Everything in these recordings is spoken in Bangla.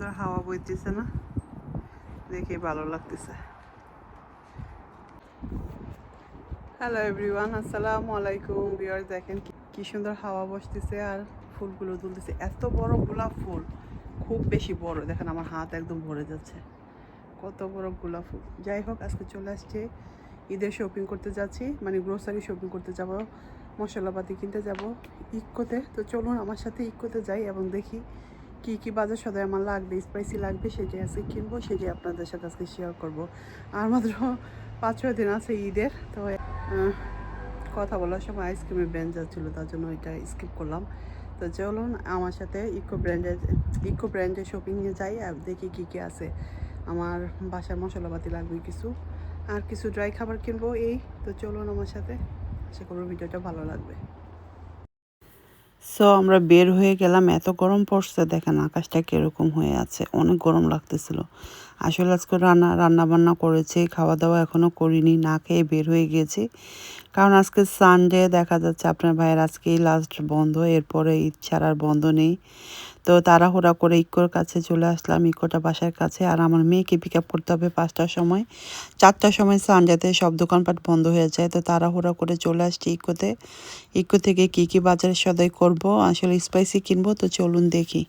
সুন্দর হাওয়া বইতেছে না? দেখে ভালো লাগতেছে। হ্যালো এভরিওয়ান আসসালামু আলাইকুম। বিয়ার দেখেন কি- সুন্দর হাওয়া বসতেছে আর ফুলগুলো তুলতেছে এত বড় গোলাপ ফুল, খুব বেশি বড়। দেখেন আমার হাত একদম ভরে যাচ্ছে। কত বড় গোলাপ ফুল। যাই হোক, আজকে চলে আসছে। ঈদের শপিং করতে যাচ্ছি মানে গ্রোসারি শপিং করতে যাব, মশলাপাতি কিনতে যাব। ইকোতে তো চলুন আমার সাথে ইক্কোতে যাই এবং দেখি কি কি বাজার সদাই আমার লাগবে স্পাইসি লাগবে সেটি আজকে কিনবো সেটি আপনাদের সাথে আজকে শেয়ার করব। আর মাত্র পাঁচ, ছয় দিন আছে ঈদের, তো কথা বলার সময় আইসক্রিমের ব্র্যান্ড যাচ্ছিল, তার জন্য এটা স্কিপ করলাম। তো চলুন আমার সাথে ইকো ব্র্যান্ডের ইকো ব্র্যান্ডের শপিংয়ে যাই, আর দেখি কী কী আছে। আমার বাসার মশলাপাতি লাগবে কিছু, আর কিছু ড্রাই খাবার কিনবো এই, তো চলুন আমার সাথে। আশা করব ভিডিওটা ভালো লাগবে। সো আমরা বের হয়ে গেলাম, এত গরম পড়ছে, দেখেন আকাশটা কীরকম হয়ে আছে, অনেক গরম লাগতেছিল। আসলে আজকে রান্না রান্না বান্না করেছি খাওয়া দাওয়া এখনও করিনি, না খেয়ে বের হয়ে গিয়েছি কারণ আজকে সানডে দেখা যাচ্ছে আপনার ভাইয়ের আজকেই লাস্ট বন্ধ, এরপরে ঈদ ছাড়ার বন্ধ নেই। তো তাড়াহুড়া করে ইকোর কাছে চলে আসলাম, ইকোটা বাসার কাছে। আর আমার মেয়েকে পিক আপ করতে হবে পাঁচটার সময়। চারটার সময় সানজাতে সব দোকানপাট বন্ধ হয়ে যায়। তো তাড়াহুড়া করে চলে আসছি ইকোতে। ইকো থেকে কি কি বাজার সদাই করব? আসলে স্পাইসি কিনবো, তো চলুন দেখি।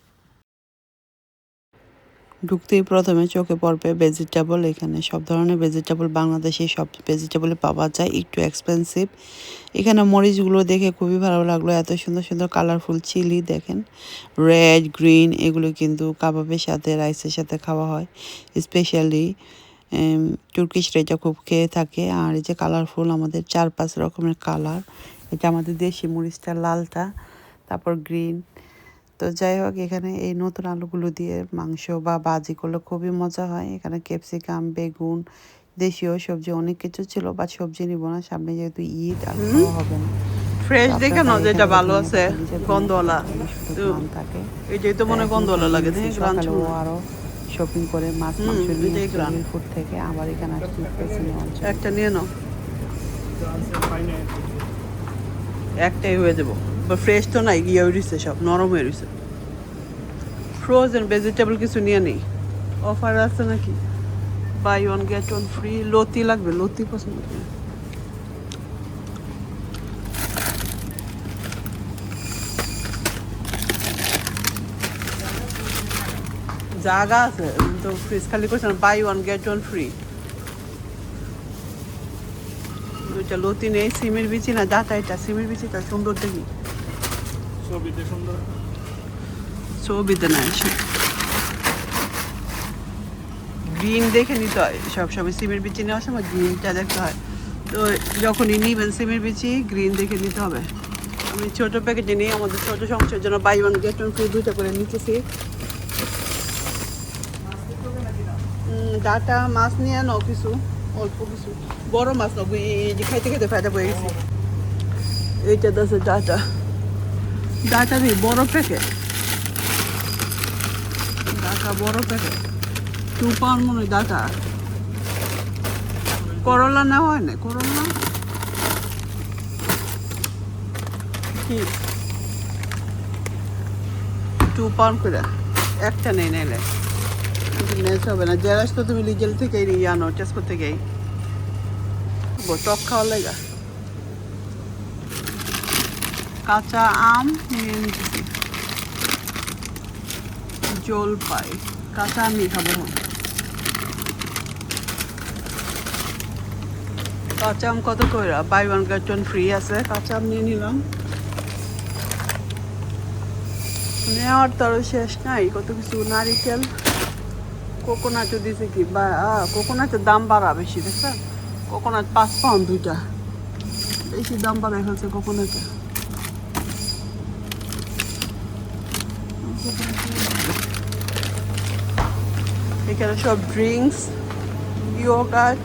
ঢুকতেই প্রথমে চোখে পড়বে ভেজিটেবল এখানে। সব ধরনের ভেজিটেবল বাংলাদেশে সব ভেজিটেবল পাওয়া যায়, একটু এক্সপেন্সিভ এখানে মরিচগুলো দেখে খুবই ভালো লাগল, এত সুন্দর সুন্দর কালারফুল চিলি দেখেন। রেড গ্রিন এগুলো কিন্তু কাবাবের সাথে রাইসের সাথে খাওয়া হয় স্পেশালি তুর্কিশরা এটা খুব খেয়ে থাকে। আর এই যে কালারফুল আমাদের চার পাঁচ রকমের কালার এটা আমাদের দেশি মরিচটা, লালটা, তারপর গ্রিন তো যাই হোক এখানে এই নতুন আলুগুলো দিয়ে মাংস বা বাজি করলে খুবই মজা হয়। এখানে ক্যাপসিকাম বেগুন দেশীয় সবজি অনেক কিছু ছিল বা সবজি নিব না। সামনে যেহেতু ঈদ আর হবে না। ফ্রেশ দেখে না যেটা ভালো আছে গন্ধওয়ালা। থাকে। এই যে তো মনে গন্ধওয়ালা লাগে আরও শপিং করে মাছ মাংস নিয়ে ফুড থেকে আবার এখানে আসছি। একটা নিয়ে নাও। একটাই হয়ে যাব। বা ফ্রেশ তো নাই গিয়ে রয়েছে সব, নরম হয়ে রয়েছে ফ্রোজেন ভেজিটেবল কিছু নিয়ে নেই। অফার আছে নাকি? Buy one get one free লতি লাগবে, লতি পছন্দ করি। জায়গা আছে তো ফ্রিজ খালি করছে না buy one get one free দুইটা লতি নেই সিমের বিচি না ডাটা এটা সিমের বিচিটা সুন্দর দেখি। ছবিতে সুন্দর। ছবিতে নাই গ্রিন দেখে নিতে হয় সবসময় সিমের বিচি নেওয়ার সময় গ্রিনটা দেখতে হয়। তো যখনই নিবেন সিমের বিচি গ্রিন দেখে নিতে হবে। আমি ছোট প্যাকেটে নিয়ে আমাদের ছোট সংসারের জন্য buy one get one free দুইটা করে নিতেছি। ডাটা মাছ নিয়ে নাও কিছু। অল্প কিছু। বড় মাছ এই যে খাইতে খাইতে ফায়দা পেয়ে গেছি। এইটা দাসে ডাটা। ডাটা নেই, বড় প্যাকেট ডাটা, বড় প্যাকেট টু পাউন্ড মনে ডাটা। করলা নেওয়া হয় না, করলা? কি? টু পাউন্ড করে, একটা নেই। হবে না। জেরাস তো তুমি লিজেল থেকে নিয়ে আনো টেস্কো থেকেই। টক খাওয়ার লাগা। কাঁচা আম নিতেছি। জলপাই। কাঁচা আমি খাব কাঁচা আম কত কইরা? Buy one get one free আছে। কাঁচা আম নিয়ে নিলাম। নেওয়ার তো আরও শেষ নাই। কত কিছু? নারিকেল। কোকোনাটও দিছে কি? বা কোকোনাটের দাম বাড়া বেশি দেখছেন কোকোনাট পাঁচ পাউন্ড দুইটা। বেশি দাম বাড়াই ফেলছে কোকোনাটের এখানে সব ড্রিঙ্কস ইয়োগার্ট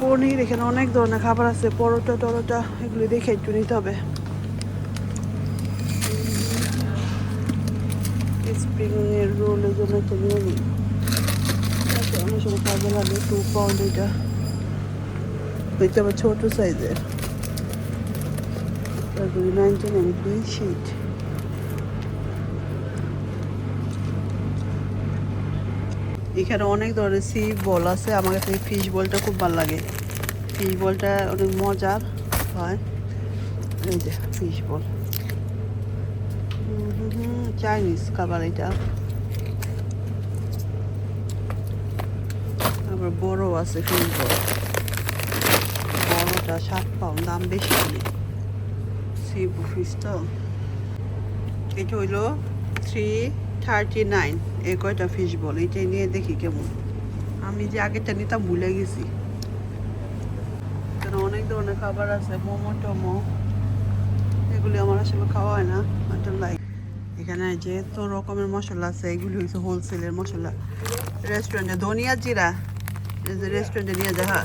পনির, এখানে অনেক ধরনের খাবার আছে, পরোটা, টরোটা, এগুলি দেখে একটু নিতে হবে। রোল নিই আচ্ছা, অনেক সময় কাজে লাগে টু পাউন্ড এটা। এটা আবার ছোটো সাইজের শিট এখানে অনেক ধরনের সি বল আছে। আমার কাছে ফিশ বলটা খুব ভালো লাগে। ফিশ বলটা অনেক মজার হয়। এই যে ফিশ বল চাইনিজ খাবার এটা আবার বড় আছে ফিশ বল বড়টা সাত পাউন্ড দাম বেশি সি ফিশ তো এটা হইল থ্রি থার্টি নাইন এই কয়টা ফিশ বল এটাই নিয়ে দেখি কেমন আমি যে আগেরটা নিতাম ভুলে গেছি এখানে অনেক ধরনের খাবার আছে মোমো টোমো এগুলি আমার আসলে খাওয়া হয় না লাইক এখানে যে তো রকমের মশলা আছে, এগুলি হচ্ছে হোলসেলের মশলা। রেস্টুরেন্টে ধনিয়া জিরা রেস্টুরেন্টে নিয়ে দেখা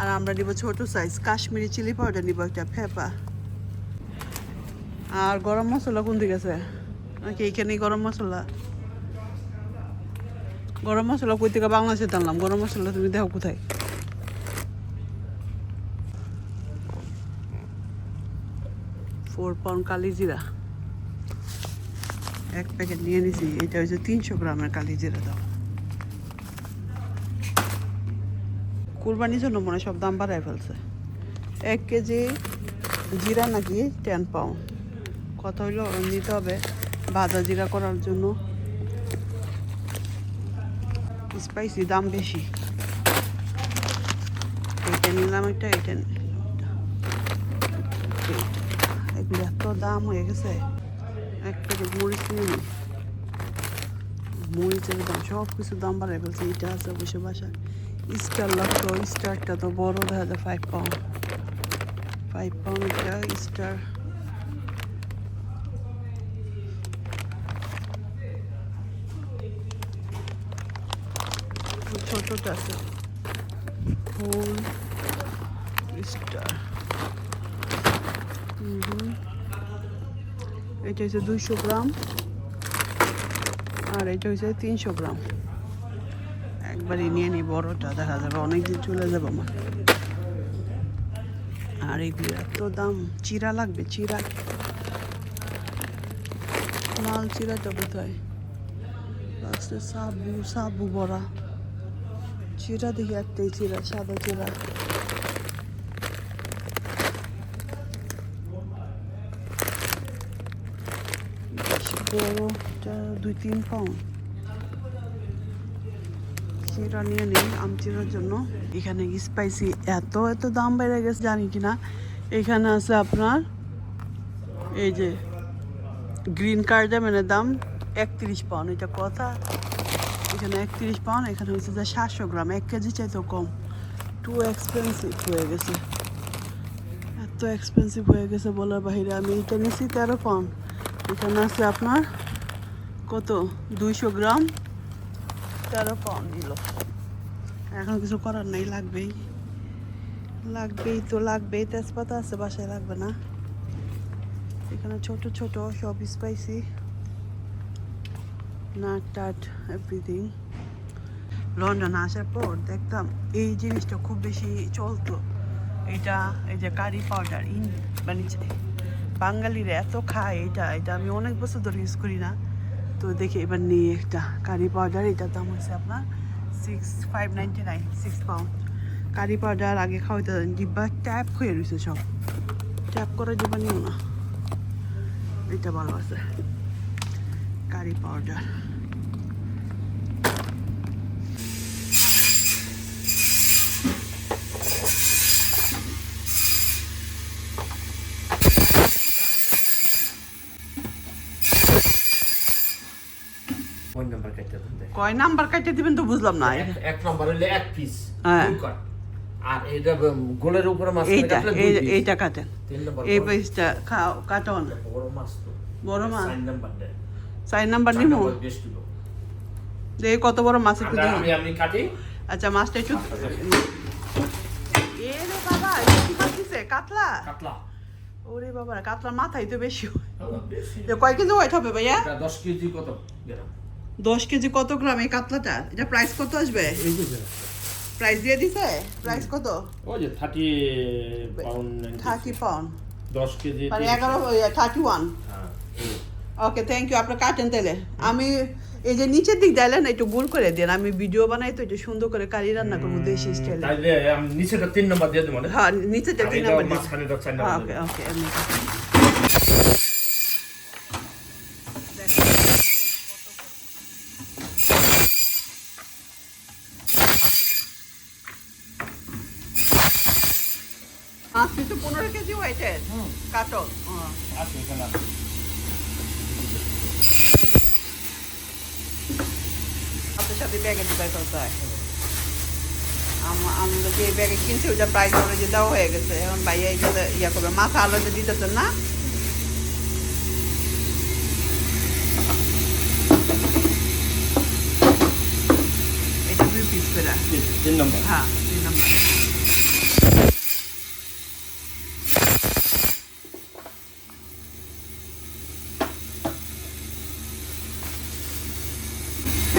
আর আমরা নিব ছোট সাইজ কাশ্মীরি চিলি পাউডার নিব একটা ফেপা। আর গরম মশলা কোন দিকে আছে? নাকি এইখানেই গরম মশলা? গরম মশলা কই থেকে বাংলাদেশে টানলাম গরম মশলা তুমি দেখো কোথায়। ফোর পাউন্ড কালি জিরা। এক প্যাকেট নিয়ে নিছি, এটা হচ্ছে তিনশো গ্রামের কালি জিরা দাও কুরবানির জন্য মনে সব দাম বাড়ায় ফেলছে। এক কেজি জিরা নাকি টেন পাউন্ড। কত হইল, নিতে হবে ভাজা জিরা করার জন্য। স্পাইসি দাম বেশি। এটা নিলাম একটা, এটা এগুলো এত দাম হয়ে গেছে। এক প্যাকেট মরিচ নিয়ে মরিচের দাম সব কিছু দাম বাড়ায় ফেলছে এটা আছে অবশ্য বাসায় স্টার লাগতো স্টারটা তো বড়, দেখা যায় ফাইভ পাউন্ড ফাইভ পাউন্ড একটা স্টার। ছোটটা আছে। Full star. এটা হচ্ছে দুইশো গ্রাম আর এটা হচ্ছে তিনশো গ্রাম একবারই নিয়ে নিই বড়টা দেখা যাবে অনেক দিন চলে যাবে আমার আর এগুলো এত দাম চিরা লাগবে চিরা লাল চিরাটা কোথায় লাস্টে সাবু সাবু বড়া চিরা দেখি একটাই চিরা সাদা চিরা বেশ বড়টা দুই তিন পাউন্ড চিরা নিয়ে নিই আম চিরার জন্য এখানে স্পাইসি এত এত দাম বেড়ে গেছে জানি কি না এখানে আছে আপনার এই যে গ্রিন কার্ডামেনের দাম একত্রিশ পাউন্ড এটা কথা এখানে একত্রিশ পাউন্ড এখানে হচ্ছে যে সাতশো গ্রাম এক কেজি চাইতেও কম টু এক্সপেন্সিভ হয়ে গেছে এত এক্সপেন্সিভ হয়ে গেছে বলার বাহিরে আমি এটা নিয়েছি তেরো পাউন্ড এখানে আছে আপনার কত? দুইশো গ্রাম। তেরো পাউন্ড নিল। এখন কিছু করার নেই, লাগবেই। লাগবেই তো, লাগবেই। তেজপাতা আছে, বাসায় লাগবে না। এখানে ছোট ছোট সব spicy nut tat everything London আসার পর দেখতাম এই জিনিসটা খুব বেশি চলতো। এটা, এই যে কারি পাউডার ইন মানে বাঙালিরা এত খায় এটা এটা আমি অনেক বছর ধরে ইউজ করি না। তো দেখি এবার নিই একটা কারি পাউডার এটার দাম হচ্ছে আপনার six five ninety nine six pound curry powder আগে খাওয়াইতে ডিব্বা ট্যাপ হয়ে রয়েছে সব। ট্যাপ করে ডিব্বা নিও না। এটা ভালো আছে। কারি পাউডার ওই নাম্বার কাটতে দেন কয়? নাম্বার কাটিয়ে দিবেন তো বুঝলাম না। এক- নাম্বার হইলে এক পিস হ্যাঁ। আর এটা গোলের উপরে মাছ এইটা। এইটা কাটেন। এই পিসটা খাও কাটন। বড় মাছ তো। বড় মাছ? চার নাম্বার দেন চার নাম্বার নিমো? কিলো দেখি কত বড় মাছ একটু দেখি। আমি আমি কাটি। আচ্ছা মাছটা একটু এ রে বাবা কি দিছে? কাতলা? কাতলা। ওরে বাবা কাতলার মাথাই তো বেশি। কয় কেজি ওয়েট হবে ভাইয়া? দশ কেজি কত? গ্রাম দশ কেজি কত গ্রাম এই কাতলাটা? এটা প্রাইস কত আসবে। প্রাইস দিয়ে দিছে? প্রাইস কত? ওই যে থার্টি পাউন্ড থার্টি পাউন্ড দশ কেজি মানে এগারো থার্টি ওয়ান হ্যাঁ। ওকে থ্যাংক ইউ আপনার কাটেন তাহলে আমি এই যে নিচের দিক দিলেন একটু গোল করে দেন। আমি ভিডিও বানাই তো একটু সুন্দর করে কারি রান্না করব দেশি স্টাইলে তাইলে আমি নিচেটা তিন নম্বর দিয়ে দেবো হ্যাঁ নিচেরটা আর তিন নম্বর মাঝখানেটা চার হ্যাঁ নম্বর ওকে ওকে এমনি পাঁচ পিসে এখানে আছে। আপনার সাথে ব্যাগে ঢুকাই ফেলতে হয়। আম- আমরা যে ব্যাগে কিনছি ওইটা প্রাইস অলরেডি দেওয়া হয়ে গেছে। এখন ভাইয়া এই যে ইয়া করবে মাথা আলাদা দিতেছেন না? এটা দুই পিস করে। তিন- তিন নম্বর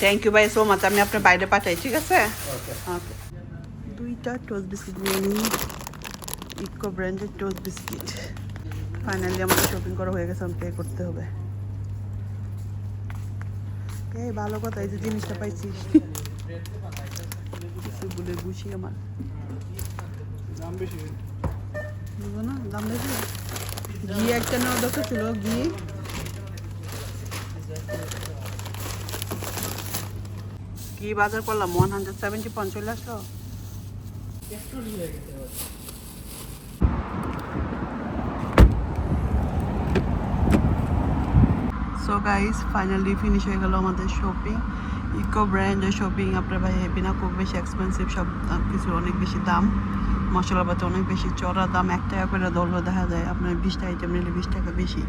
থ্যাংক ইউ ভাই সো মাচ আমি আপনার বাইরে পাঠাই ঠিক আছে? ওকে দুইটা টোস্ট বিস্কিট নিয়ে নিই। ইকো ব্র্যান্ডের টোস্ট বিস্কিট ফাইনালি আমাদের শপিং করা হয়ে গেছে পে করতে হবে। এই ভালো কথা এই যে জিনিসটা পাইছিস কিছু বলে বুঝি আমার। বুঝো না দাম বেশি? ঘি একটা নেওয়া দরকার ছিল ঘি। কি বাজার করলাম? ওয়ান হান্ড্রেড সেভেন্টি চলে আসলো? সো গাইস ফাইনালি ফিনিশ হয়ে গেল আমাদের শপিং ইকো ব্র্যান্ডের শপিং আপনার ভাই হেপি না, খুব বেশি এক্সপেন্সিভ সব কিছু অনেক বেশি দাম। মশলাপাতি অনেক বেশি চড়া দাম এক টাকা করে ধরলেও দেখা যায়। আপনার বিশটা আইটেম নিলে বিশ টাকা বেশি।